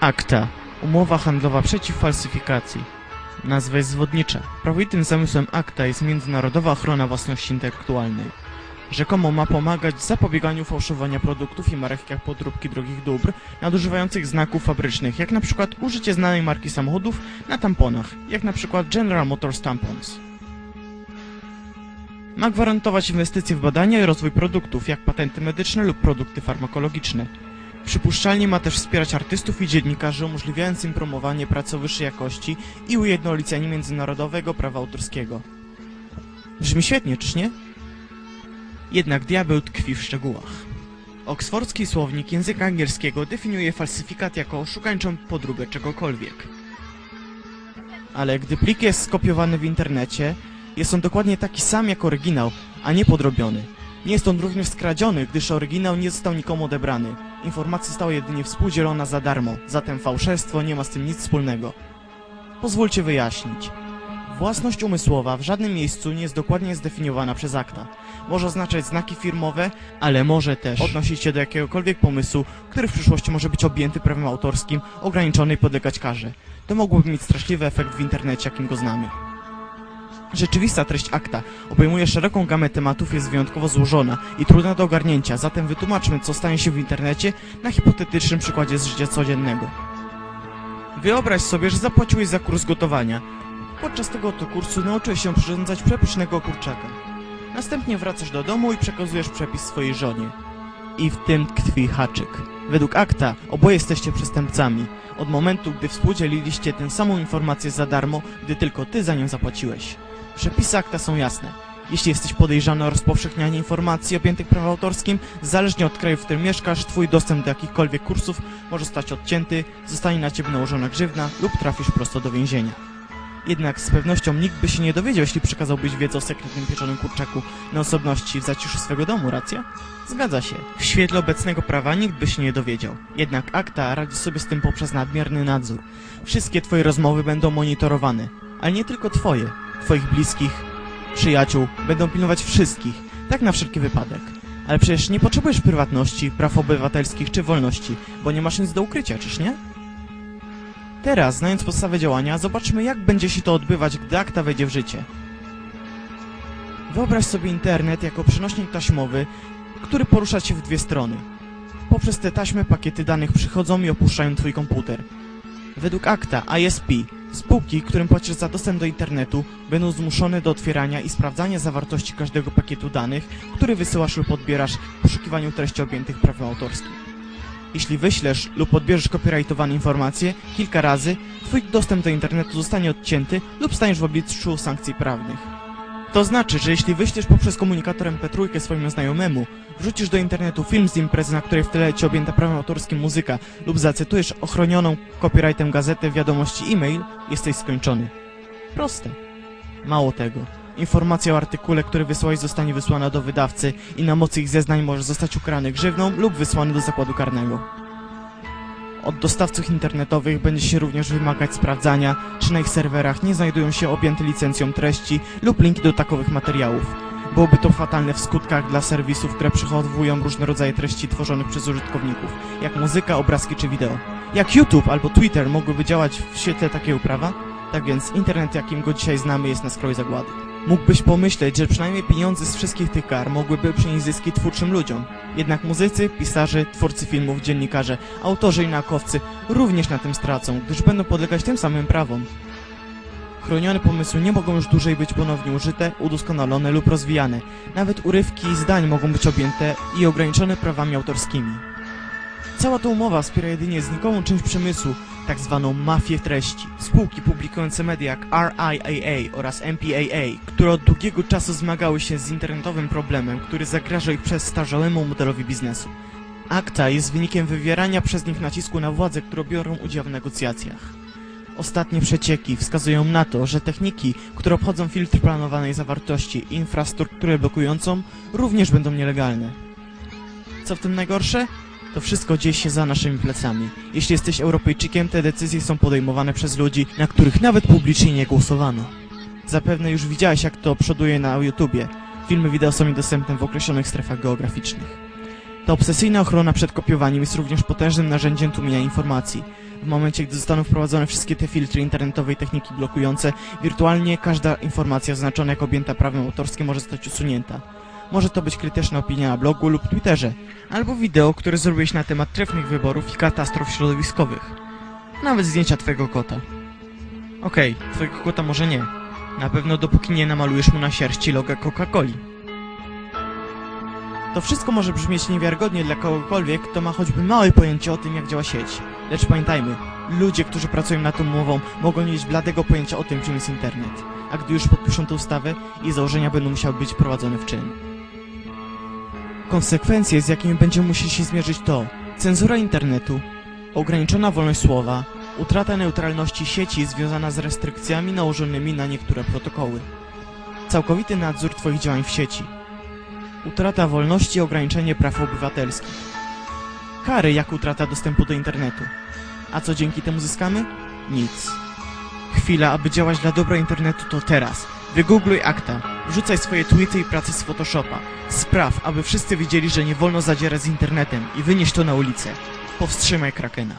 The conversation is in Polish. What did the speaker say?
Akta. Umowa handlowa przeciw falsyfikacji. Nazwa jest zwodnicza. Prawowitym zamysłem akta jest międzynarodowa ochrona własności intelektualnej. Rzekomo ma pomagać w zapobieganiu fałszowania produktów i marek jak podróbki drogich dóbr, nadużywających znaków fabrycznych, jak na przykład użycie znanej marki samochodów na tamponach, jak na przykład General Motors Tampons. Ma gwarantować inwestycje w badania i rozwój produktów, jak patenty medyczne lub produkty farmakologiczne. Przypuszczalnie ma też wspierać artystów i dziennikarzy, umożliwiając im promowanie pracy o wyższej jakości i ujednolicenie międzynarodowego prawa autorskiego. Brzmi świetnie, czyż nie? Jednak diabeł tkwi w szczegółach. Oksfordzki słownik języka angielskiego definiuje falsyfikat jako oszukańczą podróbę czegokolwiek. Ale gdy plik jest skopiowany w internecie, jest on dokładnie taki sam jak oryginał, a nie podrobiony. Nie jest on również skradziony, gdyż oryginał nie został nikomu odebrany. Informacja została jedynie współdzielona za darmo, zatem fałszerstwo nie ma z tym nic wspólnego. Pozwólcie wyjaśnić. Własność umysłowa w żadnym miejscu nie jest dokładnie zdefiniowana przez akta. Może oznaczać znaki firmowe, ale może też odnosić się do jakiegokolwiek pomysłu, który w przyszłości może być objęty prawem autorskim, ograniczony i podlegać karze. To mogłoby mieć straszliwy efekt w internecie, jakim go znamy. Rzeczywista treść akta obejmuje szeroką gamę tematów, jest wyjątkowo złożona i trudna do ogarnięcia, zatem wytłumaczmy, co stanie się w internecie na hipotetycznym przykładzie z życia codziennego. Wyobraź sobie, że zapłaciłeś za kurs gotowania. Podczas tego oto kursu nauczyłeś się przyrządzać przepysznego kurczaka. Następnie wracasz do domu i przekazujesz przepis swojej żonie. I w tym tkwi haczyk. Według akta oboje jesteście przestępcami. Od momentu, gdy współdzieliliście tę samą informację za darmo, gdy tylko ty za nią zapłaciłeś. Przepisy akta są jasne. Jeśli jesteś podejrzany o rozpowszechnianie informacji objętych prawem autorskim, zależnie od kraju, w którym mieszkasz, twój dostęp do jakichkolwiek kursów może zostać odcięty, zostanie na ciebie nałożona grzywna lub trafisz prosto do więzienia. Jednak z pewnością nikt by się nie dowiedział, jeśli przekazałbyś wiedzę o sekretnym pieczonym kurczaku na osobności w zaciszu swego domu, racja? Zgadza się. W świetle obecnego prawa nikt by się nie dowiedział. Jednak akta radzi sobie z tym poprzez nadmierny nadzór. Wszystkie twoje rozmowy będą monitorowane. Ale nie tylko twoje. Twoich bliskich, przyjaciół będą pilnować wszystkich. Tak na wszelki wypadek. Ale przecież nie potrzebujesz prywatności, praw obywatelskich czy wolności, bo nie masz nic do ukrycia, czyż nie? Teraz, znając podstawę działania, zobaczmy jak będzie się to odbywać, gdy akta wejdzie w życie. Wyobraź sobie internet jako przenośnik taśmowy, który porusza się w dwie strony. Poprzez te taśmy pakiety danych przychodzą i opuszczają twój komputer. Według akta ISP, spółki, którym płacisz za dostęp do internetu, będą zmuszone do otwierania i sprawdzania zawartości każdego pakietu danych, który wysyłasz lub odbierasz w poszukiwaniu treści objętych prawem autorskim. Jeśli wyślesz lub odbierzesz copyrightowane informacje kilka razy, twój dostęp do internetu zostanie odcięty lub staniesz w obliczu sankcji prawnych. To znaczy, że jeśli wyślesz poprzez komunikator MP3 swojemu znajomemu, wrzucisz do internetu film z imprezy, na której w tle ci objęta prawem autorskim muzyka lub zacytujesz ochronioną copyrightem gazetę wiadomości e-mail, jesteś skończony. Proste. Mało tego. Informacja o artykule, który wysłałeś zostanie wysłana do wydawcy i na mocy ich zeznań może zostać ukarany grzywną lub wysłany do zakładu karnego. Od dostawców internetowych będzie się również wymagać sprawdzania, czy na ich serwerach nie znajdują się objęte licencją treści lub linki do takowych materiałów. Byłoby to fatalne w skutkach dla serwisów, które przechowują różne rodzaje treści tworzonych przez użytkowników, jak muzyka, obrazki czy wideo. Jak YouTube albo Twitter mogłyby działać w świetle takiego prawa? Tak więc internet, jakim go dzisiaj znamy, jest na skraju zagłady. Mógłbyś pomyśleć, że przynajmniej pieniądze z wszystkich tych kar mogłyby przynieść zyski twórczym ludziom. Jednak muzycy, pisarze, twórcy filmów, dziennikarze, autorzy i naukowcy również na tym stracą, gdyż będą podlegać tym samym prawom. Chronione pomysły nie mogą już dłużej być ponownie użyte, udoskonalone lub rozwijane. Nawet urywki zdań mogą być objęte i ograniczone prawami autorskimi. Cała ta umowa wspiera jedynie znikomą część przemysłu, tak zwaną mafię treści. Spółki publikujące media jak RIAA oraz MPAA, które od długiego czasu zmagały się z internetowym problemem, który zagraża ich przestarzałemu modelowi biznesu. Akta jest wynikiem wywierania przez nich nacisku na władze, które biorą udział w negocjacjach. Ostatnie przecieki wskazują na to, że techniki, które obchodzą filtr planowanej zawartości i infrastrukturę blokującą, również będą nielegalne. Co w tym najgorsze? To wszystko dzieje się za naszymi plecami. Jeśli jesteś Europejczykiem, te decyzje są podejmowane przez ludzi, na których nawet publicznie nie głosowano. Zapewne już widziałeś, jak to przoduje na YouTubie. Filmy wideo są niedostępne w określonych strefach geograficznych. Ta obsesyjna ochrona przed kopiowaniem jest również potężnym narzędziem tłumienia informacji. W momencie, gdy zostaną wprowadzone wszystkie te filtry internetowe i techniki blokujące, wirtualnie każda informacja oznaczona jako objęta prawem autorskim może zostać usunięta. Może to być krytyczna opinia na blogu lub Twitterze, albo wideo, które zrobiłeś na temat trefnych wyborów i katastrof środowiskowych. Nawet zdjęcia twojego kota. Okej, twojego kota może nie. Na pewno dopóki nie namalujesz mu na sierści loga Coca-Coli. To wszystko może brzmieć niewiarygodnie dla kogokolwiek, kto ma choćby małe pojęcie o tym, jak działa sieć. Lecz pamiętajmy, ludzie, którzy pracują nad tą umową, mogą nie mieć bladego pojęcia o tym, czym jest internet. A gdy już podpiszą tę ustawę, jej założenia będą musiały być wprowadzone w czyn. Konsekwencje, z jakimi będziemy musieli się zmierzyć to cenzura internetu, ograniczona wolność słowa, utrata neutralności sieci związana z restrykcjami nałożonymi na niektóre protokoły, całkowity nadzór Twoich działań w sieci, utrata wolności i ograniczenie praw obywatelskich, kary jak utrata dostępu do internetu. A co dzięki temu zyskamy? Nic. Chwila, aby działać dla dobra internetu to teraz. Wygoogluj akta, wrzucaj swoje tweety i prace z Photoshopa. Spraw, aby wszyscy wiedzieli, że nie wolno zadzierać z internetem i wynieś to na ulicę. Powstrzymaj Krakena.